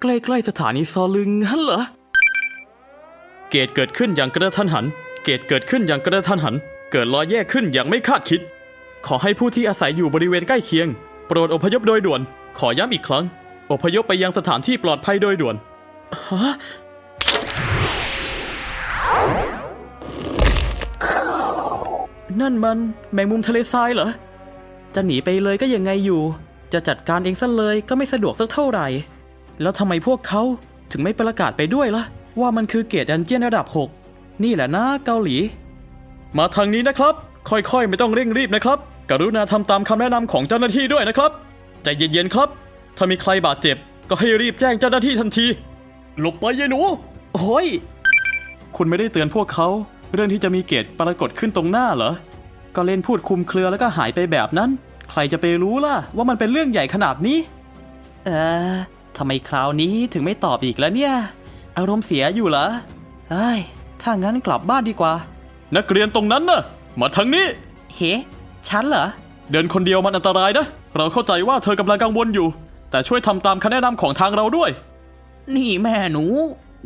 ใกล้ๆสถานีซอลึงฮันเหรอ เกตเกิดขึ้นอย่างกระทันหัน เกตเกิดขึ้นอย่างกระทันหัน เกิดรอยแยกขึ้นอย่างไม่คาดคิด ขอให้ผู้ที่อาศัยอยู่บริเวณใกล้เคียง โปรดอพยพโดยด่วน ขอย้ำอีกครั้ง อพยพไปยังสถานที่ปลอดภัยโดยด่วนฮะนั่นมันแมงมุมทะเลทรายเหรอ จะหนีไปเลยก็ยังไงอยู่ จะจัดการเองซะเลยก็ไม่สะดวกสักเท่าไหร่ แล้วทำไมพวกเขาถึงไม่ประกาศไปด้วยล่ะ ว่ามันคือเกรดดันเจียนระดับ 6 นี่แหละนะเกาหลี มาทางนี้นะครับ ค่อยๆ ไม่ต้องเร่งรีบนะครับ กรุณาทำตามคำแนะนำของเจ้าหน้าที่ด้วยนะครับใจเย็นๆครับ ถ้ามีใครบาดเจ็บ ก็ให้รีบแจ้งเจ้าหน้าที่ทันที หลบไปยายหนูโอ้ยคุณไม่ได้เตือนพวกเขา เรื่องที่จะมีเกตปรากฏขึ้นตรงหน้าเหรอ ก็เล่นพูดคลุมเครือแล้วก็หายไปแบบนั้น ใครจะไปรู้ล่ะ ว่ามันเป็นเรื่องใหญ่ขนาดนี้ เออ ทำไมคราวนี้ถึงไม่ตอบอีกแล้วเนี่ย อารมณ์เสียอยู่เหรอเอ้ยถ้างั้นกลับบ้านดีกว่า นักเรียนตรงนั้นน่ะ มาทางนี้ เฮ้ฉันเหรอ เดินคนเดียวมันอันตรายนะ เราเข้าใจว่าเธอกำลังกังวลอยู่ แต่ช่วยทำตามคำแนะนำของทางเราด้วย นี่แม่หนู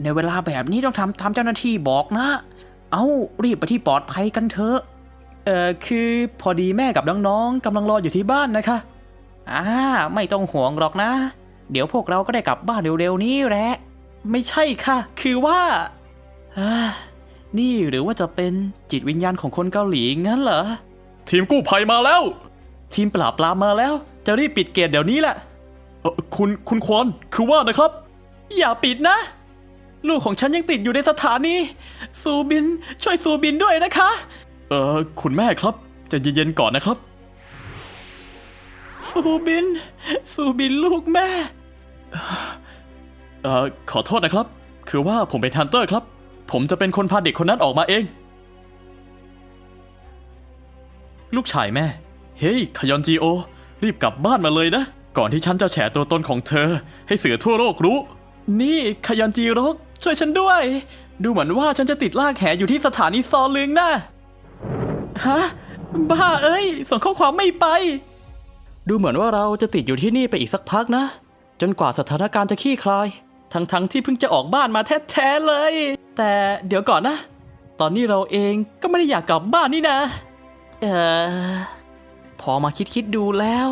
ในเวลาแบบนี้ต้องทำตามเจ้าหน้าที่บอกนะ เอารีบไปที่ปลอดภัยกันเถอะ เอ่อคือพอดีแม่กับน้องๆกำลังรออยู่ที่บ้านนะคะ อ่า ไม่ต้องห่วงหรอกนะ เดี๋ยวพวกเราก็ได้กลับบ้านเร็วๆนี้แหละ ไม่ใช่ค่ะ คือว่าอ่านี่หรือว่าจะเป็นจิตวิญญาณของคนเกาหลีงั้นเหรอ ทีมกู้ภัยมาแล้ว ทีมปราบปรามมาแล้ว จะรีบปิดเกตเดี๋ยวนี้แหละเออคุณคุณควอนคือว่านะครับ อย่าปิดนะ ลูกของฉันยังติดอยู่ในสถานีซูบิน ช่วยซูบินด้วยนะคะ เออคุณแม่ครับใจะเย็นๆก่อนนะครับ ซูบิน ซูบินลูกแม่ เอ่อขอโทษนะครับ คือว่าผมเป็นฮันเตอร์ครับ ผมจะเป็นคนพาเด็กคนนั้นออกมาเอง ลูกชายแม่ เฮ้ยขยอนจีโอ รีบกลับบ้านมาเลยนะ ก่อนที่ฉันจะแฉตัวตนของเธอ ให้เสือทั่วโลกรู้ นี่ขยอนจีโรกช่วยฉันด้วย ดูเหมือนว่าฉันจะติดลากแหอยู่ที่สถานีซอลึงนะฮะบ้าเอ้ย ส่งข้อความไม่ไป ดูเหมือนว่าเราจะติดอยู่ที่นี่ไปอีกสักพักนะ จนกว่าสถานการณ์จะคลี่คลาย ทั้งๆที่เพิ่งจะออกบ้านมาแท้ๆเลย แต่เดี๋ยวก่อนนะ ตอนนี้เราเองก็ไม่ได้อยากกลับบ้านนี่นะ เออพอมาคิดๆดูแล้ว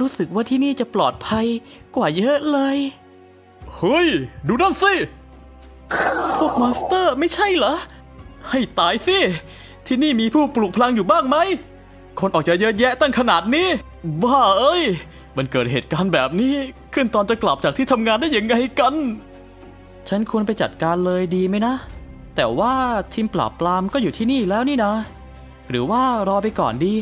รู้สึกว่าที่นี่จะปลอดภัยกว่าเยอะเลย เฮ้ย ดูนั่นสิ พวกมอนสเตอร์ไม่ใช่เหรอ ให้ตายสิ ที่นี่มีผู้ปลุกพลังอยู่บ้างไหม คนออกจะเยอะแยะตั้งขนาดนี้ บ้าเอ้ย มันเกิดเหตุการณ์แบบนี้ขึ้นตอนจะกลับจากที่ทำงานได้ยังไงกัน ฉันควรไปจัดการเลยดีไหมนะ แต่ว่าทีมปราบปรามก็อยู่ที่นี่แล้วนี่นะ หรือว่ารอไปก่อนดี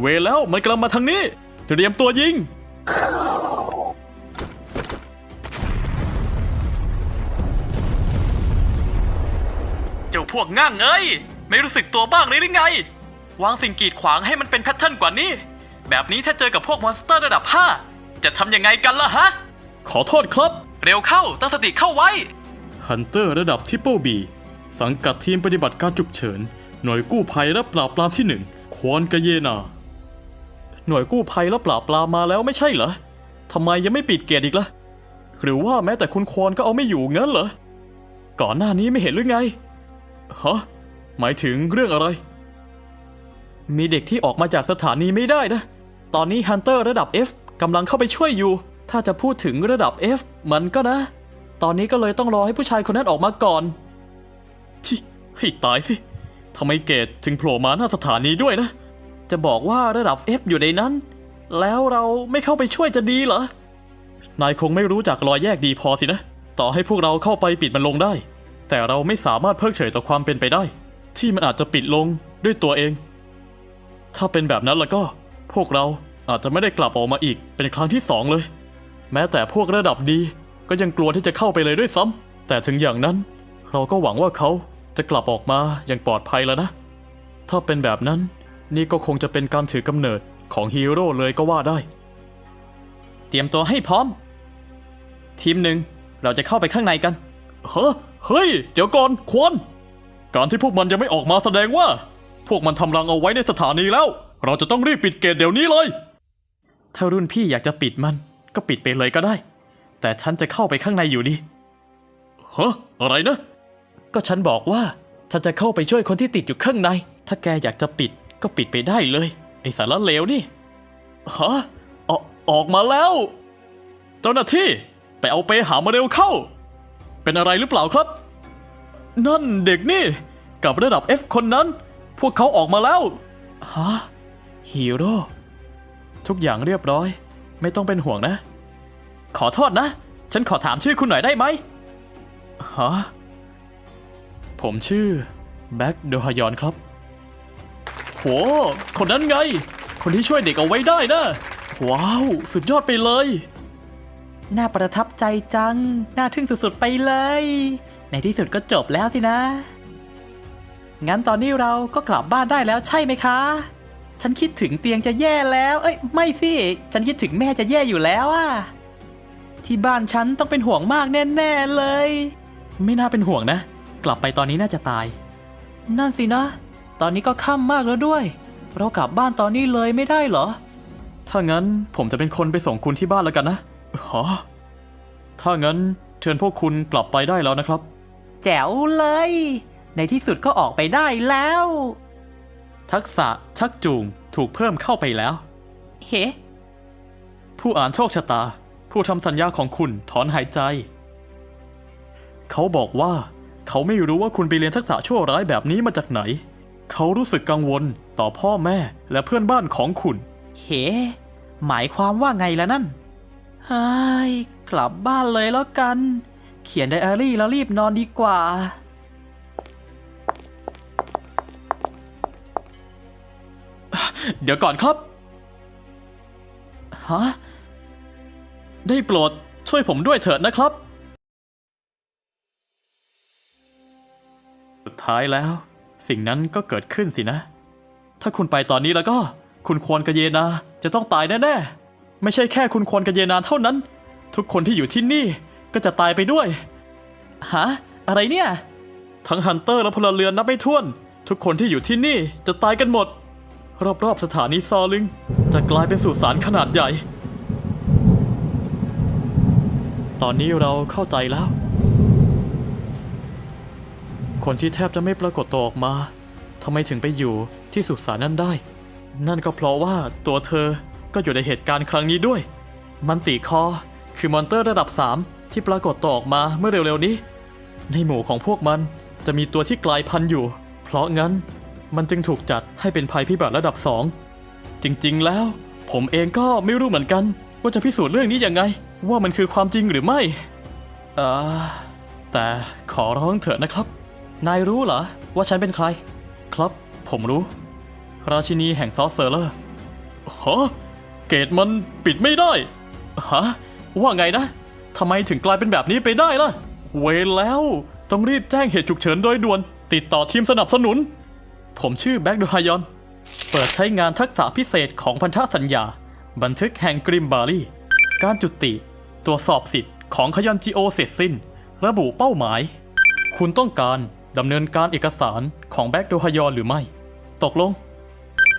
เวรแล้วมันกำลังมาทางนี้ เตรียมตัวยิง เจ้าพวกง่างเอ้ย ไม่รู้สึกตัวบ้างเลยหรือไง วางสิ่งกีดขวางให้มันเป็นแพทเทิร์นกว่านี้ แบบนี้ถ้าเจอกับพวกมอนสเตอร์ระดับ 5 จะทำยังไงกันล่ะฮะ ขอโทษครับ เร็วเข้าตั้งสติเข้าไว้ ฮันเตอร์ระดับทิปเปิลบีสังกัดทีมปฏิบัติการฉุกเฉิน หน่วยกู้ภัยและปราบปรามที่หนึ่งควอนกะเยนา หน่วยกู้ภัยและปราบปรามมาแล้วไม่ใช่เหรอทำไมยังไม่ปิดเกตอีกล่ะ หรือว่าแม้แต่คุณควอนก็เอาไม่อยู่งั้นเหรอ ก่อนหน้านี้ไม่เห็นหรือไง ฮะ หมายถึงเรื่องอะไร มีเด็กที่ออกมาจากสถานีไม่ได้นะ ตอนนี้ฮันเตอร์ระดับ F กำลังเข้าไปช่วยอยู่ ถ้าจะพูดถึงระดับ F มันก็นะ ตอนนี้ก็เลยต้องรอให้ผู้ชายคนนั้นออกมาก่อนชิให้ตายสิทำไมเกตถึงโผล่มาหน้าสถานีด้วยนะ จะบอกว่าระดับ F อยู่ในนั้น แล้วเราไม่เข้าไปช่วยจะดีเหรอ นายคงไม่รู้จักรอยแยกดีพอสินะ ต่อให้พวกเราเข้าไปปิดมันลงได้ แต่เราไม่สามารถเพิกเฉยต่อความเป็นไปได้ ที่มันอาจจะปิดลงด้วยตัวเอง ถ้าเป็นแบบนั้นแล้วก็ พวกเราอาจจะไม่ได้กลับออกมาอีกเป็นครั้งที่สองเลย แม้แต่พวกระดับดีก็ยังกลัวที่จะเข้าไปเลยด้วยซ้ำแต่ถึงอย่างนั้น เราก็หวังว่าเขาจะกลับออกมาอย่างปลอดภัยแล้วนะ ถ้าเป็นแบบนั้นนี่ก็คงจะเป็นการถือกำเนิดของฮีโร่เลยก็ว่าได้ เตรียมตัวให้พร้อม ทีมหนึ่งเราจะเข้าไปข้างในกันเฮ้เฮ้ย เดี๋ยวก่อนควรการที่พวกมันยังไม่ออกมาแสดงว่า พวกมันทำรังเอาไว้ในสถานีแล้ว เราจะต้องรีบปิดเกตเดี๋ยวนี้เลย ถ้ารุ่นพี่อยากจะปิดมันก็ปิดไปเลยก็ได้ แต่ฉันจะเข้าไปข้างในอยู่ดีฮะอะไรนะ ก็ฉันบอกว่าฉันจะเข้าไปช่วยคนที่ติดอยู่ข้างใน ถ้าแกอยากจะปิดก็ปิดไปได้เลย ไอ้สารเลวนี่ ฮะออกออกมาแล้ว เจ้าหน้าที่ไปเอาเปหามาเร็วเข้า เป็นอะไรหรือเปล่าครับ นั่นเด็กนี่ กับระดับ F คนนั้น พวกเขาออกมาแล้ว ฮะ ฮีโร่ ทุกอย่างเรียบร้อย ไม่ต้องเป็นห่วงนะ ขอโทษนะ ฉันขอถามชื่อคุณหน่อยได้ไหมฮะผมชื่อ แบ็กโดฮยอนครับ โห คนนั้นไง คนที่ช่วยเด็กเอาไว้ได้นะ ว้าว สุดยอดไปเลย น่าประทับใจจัง น่าทึ่งสุดๆไปเลย ในที่สุดก็จบแล้วสินะ งั้นตอนนี้เราก็กลับบ้านได้แล้วใช่ไหมคะ ฉันคิดถึงเตียงจะแย่แล้ว เอ้ย ไม่สิ ฉันคิดถึงแม่จะแย่อยู่แล้วอะที่บ้านฉันต้องเป็นห่วงมากแน่ ๆ เลย ไม่น่าเป็นห่วงนะ กลับไปตอนนี้น่าจะตาย นั่นสินะ ตอนนี้ก็ค่ำมากแล้วด้วย เรากลับบ้านตอนนี้เลยไม่ได้เหรอ ถ้างั้นผมจะเป็นคนไปส่งคุณที่บ้านแล้วกันนะฮะถ้างั้นเชิญพวกคุณกลับไปได้แล้วนะครับ แจ๋วเลย ในที่สุดก็ออกไปได้แล้ว ทักษะชักจูงถูกเพิ่มเข้าไปแล้ว เฮ้ ผู้อ่านโชคชะตา ผู้ทำสัญญาของคุณถอนหายใจ เขาบอกว่า เขาไม่รู้ว่าคุณไปเรียนทักษะชั่วร้ายแบบนี้มาจากไหน เขารู้สึกกังวลต่อพ่อแม่และเพื่อนบ้านของคุณ เฮ้ หมายความว่าไงล่ะนั่นเฮ้ยกลับบ้านเลยแล้วกัน เขียนไดอารี่แล้วรีบนอนดีกว่า เดี๋ยวก่อนครับ ฮะ ได้โปรดช่วยผมด้วยเถิดนะครับ สุดท้ายแล้ว สิ่งนั้นก็เกิดขึ้นสินะ ถ้าคุณไปตอนนี้แล้วก็ คุณควรกเยนาจะต้องตายแน่ๆ ไม่ใช่แค่คุณควรกเยนาเท่านั้น ทุกคนที่อยู่ที่นี่ก็จะตายไปด้วย ฮะ อะไรเนี่ย ทั้งฮันเตอร์และพลเรือนนับไม่ถ้วน ทุกคนที่อยู่ที่นี่จะตายกันหมด รอบๆสถานีซอลึง จะกลายเป็นสุสานขนาดใหญ่ ตอนนี้เราเข้าใจแล้ว คนที่แทบจะไม่ปรากฏตัวออกมาทำไมถึงไปอยู่ที่สุสานนั้นได้ นั่นก็เพราะว่าตัวเธอก็อยู่ในเหตุการณ์ครั้งนี้ด้วย มันติคอคือมอนเตอร์ระดับ 3 ที่ปรากฏตัวออกมาเมื่อเร็วๆนี้ ในหมู่ของพวกมันจะมีตัวที่กลายพันธุ์อยู่ เพราะงั้น มันจึงถูกจัดให้เป็นภัยพิบัติระดับสอง จริงๆ แล้ว ผมเองก็ไม่รู้เหมือนกัน ว่าจะพิสูจน์เรื่องนี้ยังไง ว่ามันคือความจริงหรือไม่เออแต่ขอร้องเถอะนะครับ นายรู้เหรอ ว่าฉันเป็นใคร ครับ ผมรู้ ราชินีแห่งซอสเซอร์เลอร์ฮะเกตมันปิดไม่ได้ฮะว่าไงนะทำไมถึงกลายเป็นแบบนี้ไปได้ล่ะ เวแล้ว ต้องรีบแจ้งเหตุฉุกเฉินโดยด่วน ติดต่อทีมสนับสนุน ผมชื่อแบ็กดูฮายอน เปิดใช้งานทักษะพิเศษของพันธสัญญา บันทึกแห่งกริมบารีการจุติ ตรวจสอบสิทธิ์ของขยอนจีโอเสร็จสิ้น ระบุเป้าหมาย คุณต้องการดำเนินการเอกสารของแบ็กโดฮายอนหรือไม่ ตกลง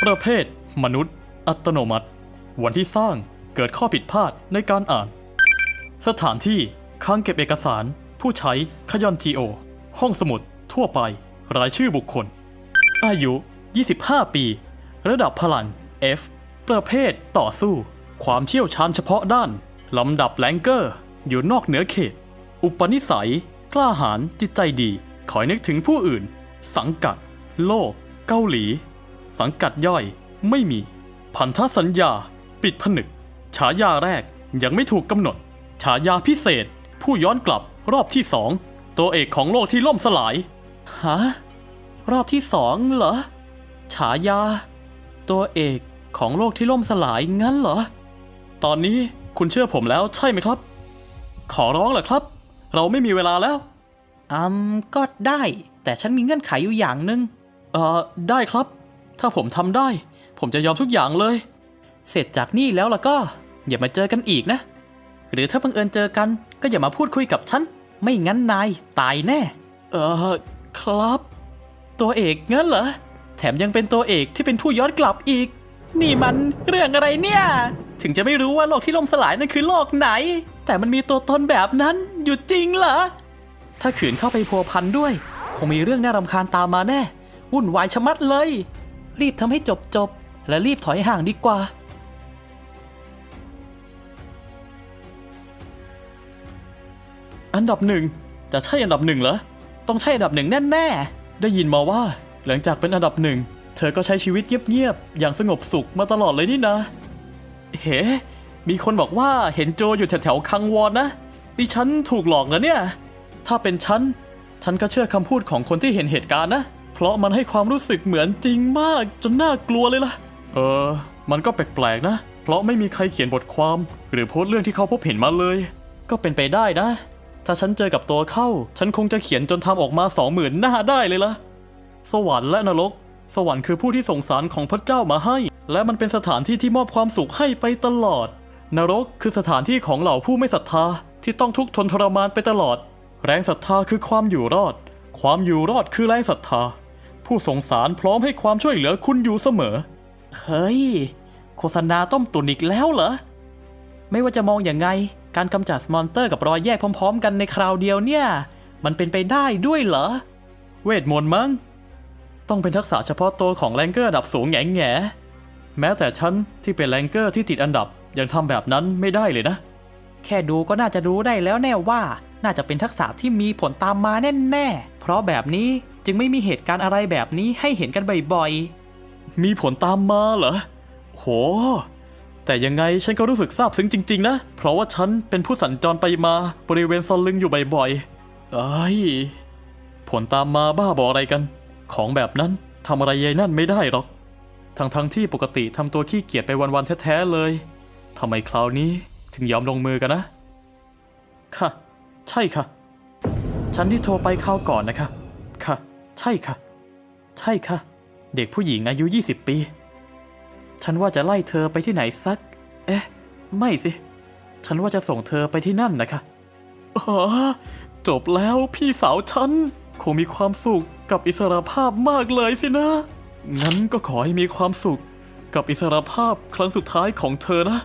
ประเภท มนุษย์ อัตโนมัติ วันที่สร้างเกิดข้อผิดพลาดในการอ่าน สถานที่คลังเก็บเอกสาร ผู้ใช้ขยอนจีโอ ห้องสมุด ทั่วไป รายชื่อบุคคล อายุ 25 ปี ระดับพลัง F ประเภทต่อสู้ ความเชี่ยวชาญเฉพาะด้าน ลำดับแลงเกอร์ อยู่นอกเหนือเขต อุปนิสัย กล้าหาญจิตใจดี คอยนึกถึงผู้อื่น สังกัด โลก เกาหลี สังกัดย่อยไม่มี พันธสัญญา ปิดผนึก ฉายาแรกยังไม่ถูกกำหนด ฉายาพิเศษ ผู้ย้อนกลับรอบที่สอง ตัวเอกของโลกที่ล่มสลาย ฮะ รอบที่สองเหรอ ฉายา ตัวเอกของโลกที่ล่มสลายงั้นเหรอ ตอนนี้คุณเชื่อผมแล้วใช่ไหมครับ ขอร้องแหละครับ เราไม่มีเวลาแล้วอืมก็ได้ แต่ฉันมีเงื่อนไขอยู่อย่างหนึ่งเอ่อได้ครับ ถ้าผมทำได้ ผมจะยอมทุกอย่างเลย เสร็จจากนี่แล้วล่ะก็ อย่ามาเจอกันอีกนะ หรือถ้าบังเอิญเจอกัน ก็อย่ามาพูดคุยกับฉัน ไม่งั้นนายตายแน่ เอ่อครับ ตัวเอกงั้นเหรอ แถมยังเป็นตัวเอกที่เป็นผู้ย้อนกลับอีก นี่มันเรื่องอะไรเนี่ย ถึงจะไม่รู้ว่าโลกที่ล่มสลายนั่นคือโลกไหน แต่มันมีตัวตนแบบนั้นอยู่จริงเหรอ ถ้าขืนเข้าไปพัวพันด้วย คงมีเรื่องน่ารำคาญตามมาแน่ วุ่นวายชะมัดเลย รีบทำให้จบจบและรีบถอยห่างดีกว่าอันดับหนึ่งจะใช่อันดับหนึ่งเหรอ ต้องใช่อันดับหนึ่งแน่ ๆ ได้ยินมาว่าหลังจากเป็นอันดับหนึ่ง เธอก็ใช้ชีวิตเงียบๆ อย่างสงบสุขมาตลอดเลยนี่นะ เฮ้ มีคนบอกว่าเห็นโจอยู่แถวๆคังวอนนะดิฉันถูกหลอกนะเนี่ย ถ้าเป็นฉัน ฉันก็เชื่อคำพูดของคนที่เห็นเหตุการณ์นะ เพราะมันให้ความรู้สึกเหมือนจริงมากจนน่ากลัวเลยล่ะ เออ มันก็แปลกๆนะ เพราะไม่มีใครเขียนบทความ หรือโพสต์เรื่องที่เขาพบเห็นมาเลย ก็เป็นไปได้นะ ถ้าฉันเจอกับตัวเข้า ฉันคงจะเขียนจนทำออกมาสองหมื่นหน้าได้เลยล่ะ สวรรค์และนรก สวรรค์คือผู้ที่ส่งสารของพระเจ้ามาให้ และมันเป็นสถานที่ที่มอบความสุขให้ไปตลอด นรกคือสถานที่ของเหล่าผู้ไม่ศรัทธาที่ต้องทุกข์ทนทรมานไปตลอด แรงศรัทธาคือความอยู่รอด ความอยู่รอดคือแรงศรัทธา ผู้ส่งสารพร้อมให้ความช่วยเหลือคุณอยู่เสมอ เฮ้ย โฆษณาต้มตุนอีกแล้วเหรอ ไม่ว่าจะมองอย่างไง การกำจัดมอนเตอร์กับรอยแยกพร้อม ๆ กันในคราวเดียวเนี่ย มันเป็นไปได้ด้วยเหรอ เวทมนต์มั้ง ต้องเป็นทักษะเฉพาะตัวของแรงเกอร์ระดับสูงแง่แง่แม้แต่ฉันที่เป็นแรงเกอร์ที่ติดอันดับยังทำแบบนั้นไม่ได้เลยนะ แค่ดูก็น่าจะรู้ได้แล้วแน่ว่า น่าจะเป็นทักษะที่มีผลตามมาแน่ๆ เพราะแบบนี้จึงไม่มีเหตุการณ์อะไรแบบนี้ให้เห็นกันบ่อยๆ มีผลตามมาเหรอ โห แต่ยังไงฉันก็รู้สึกซาบซึ้งจริง ๆ นะ เพราะว่าฉันเป็นผู้สัญจรไปมาบริเวณซอนลึงอยู่บ่อยๆเอ้ยผลตามมาบ้าบออะไรกัน ของแบบนั้นทำอะไรยายนั่นไม่ได้หรอก ทั้งทั้งๆที่ปกติทำตัวขี้เกียจไปวันๆแท้ๆเลยทำไมคราวนี้ถึงยอมลงมือกันนะ ค่ะ ใช่ค่ะ ฉันที่โทรไปคราวก่อนนะคะ ค่ะ ใช่ค่ะ ใช่ค่ะ เด็กผู้หญิงอายุ 20 ปี ฉันว่าจะไล่เธอไปที่ไหนสัก เอ๊ะ ไม่สิ ฉันว่าจะส่งเธอไปที่นั่นนะคะอ๋อจบแล้วพี่สาวฉัน คงมีความสุขกับอิสรภาพมากเลยสินะ งั้นก็ขอให้มีความสุขกับอิสรภาพครั้งสุดท้ายของเธอนะ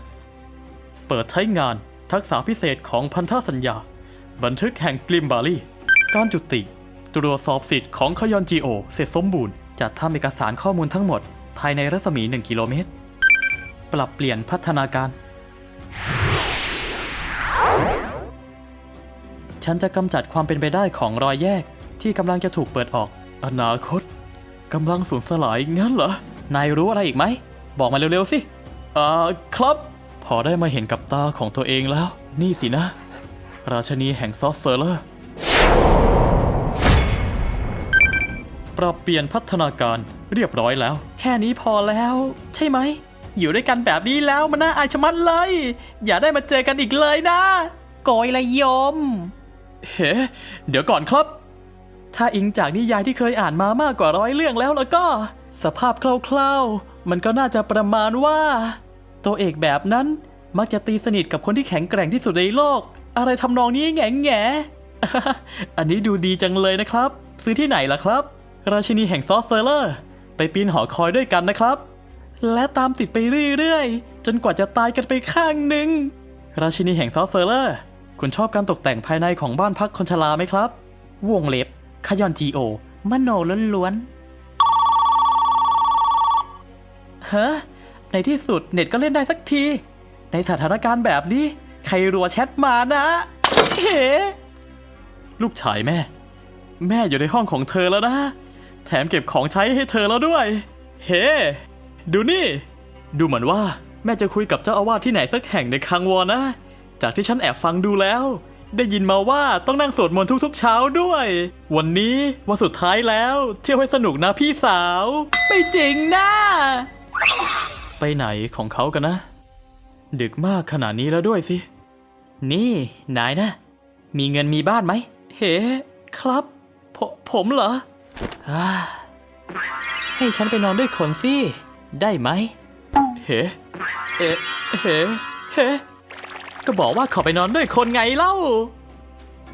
เปิดใช้งานทักษะพิเศษของพันธสัญญา บันทึกแห่งกลิมบารีการจุติ ตรวจสอบสิทธิ์ของขยอนจีโอ เสร็จสมบูรณ์ จัดทำเอกสารข้อมูลทั้งหมด ภายในรัศมี 1 กิโลเมตร ปรับเปลี่ยนพัฒนาการ ฉันจะกำจัดความเป็นไปได้ของรอยแยกที่กำลังจะถูกเปิดออก อนาคตกำลังสูญสลายงั้นเหรอ นายรู้อะไรอีกไหม บอกมาเร็วๆสิอ่าครับ พอได้มาเห็นกับตาของตัวเองแล้ว นี่สินะ ราชนีแห่งซอสเซอร์เลอร์ปรับเปลี่ยนพัฒนาการ เรียบร้อยแล้ว แค่นี้พอแล้ว ใช่ไหม อยู่ด้วยกันแบบนี้แล้วมันน่าอายชะมัดเลย อย่าได้มาเจอกันอีกเลยนะโกยละยม เฮ้เดี๋ยวก่อนครับ ถ้าอิงจากนิยายที่เคยอ่านมามากกว่าร้อยเรื่องแล้วแล้วก็ สภาพคร่าวๆ มันก็น่าจะประมาณว่า ตัวเอกแบบนั้นมักจะตีสนิทกับคนที่แข็งแกร่งที่สุดในโลก อะไรทำนองนี้แง่แง่อันนี้ดูดีจังเลยนะครับ ซื้อที่ไหนล่ะครับ ราชินีแห่งซอสเซอร์เลอร์ ไปปีนหอคอยด้วยกันนะครับ และตามติดไปเรื่อยๆ จนกว่าจะตายกันไปข้างหนึ่ง ราชินีแห่งซอสเซอร์เลอร์ คุณชอบการตกแต่งภายในของบ้านพักคนชราไหมครับ วงเล็บขยอนจีโอมโนล้วนๆเฮ้ในที่สุดเน็ตก็เล่นได้สักที ในสถานการณ์แบบนี้ ใครรัวแชทมานะ เฮ้ลูกชายแม่ แม่อยู่ในห้องของเธอแล้วนะ แถมเก็บของใช้ให้เธอแล้วด้วย เฮ้ดูนี่ ดูเหมือนว่าแม่จะคุยกับเจ้าอาวาสที่ไหนสักแห่งในคังวอนนะ จากที่ฉันแอบฟังดูแล้ว ได้ยินมาว่าต้องนั่งสวดมนต์ทุกๆเช้าด้วย วันนี้วันสุดท้ายแล้ว เที่ยวให้สนุกนะพี่สาว ไม่จริงนะ ไปไหนของเขากันนะ ดึกมากขนาดนี้แล้วด้วยสิ นี่นายนะ มีเงินมีบ้านไหม เฮ้ ครับผผมเหรอ ให้ฉันไปนอนด้วยคนสิ ได้ไหม เฮ้เอ๊เฮ้เฮ้ก็บอกว่าขอไปนอนด้วยคนไงเล่า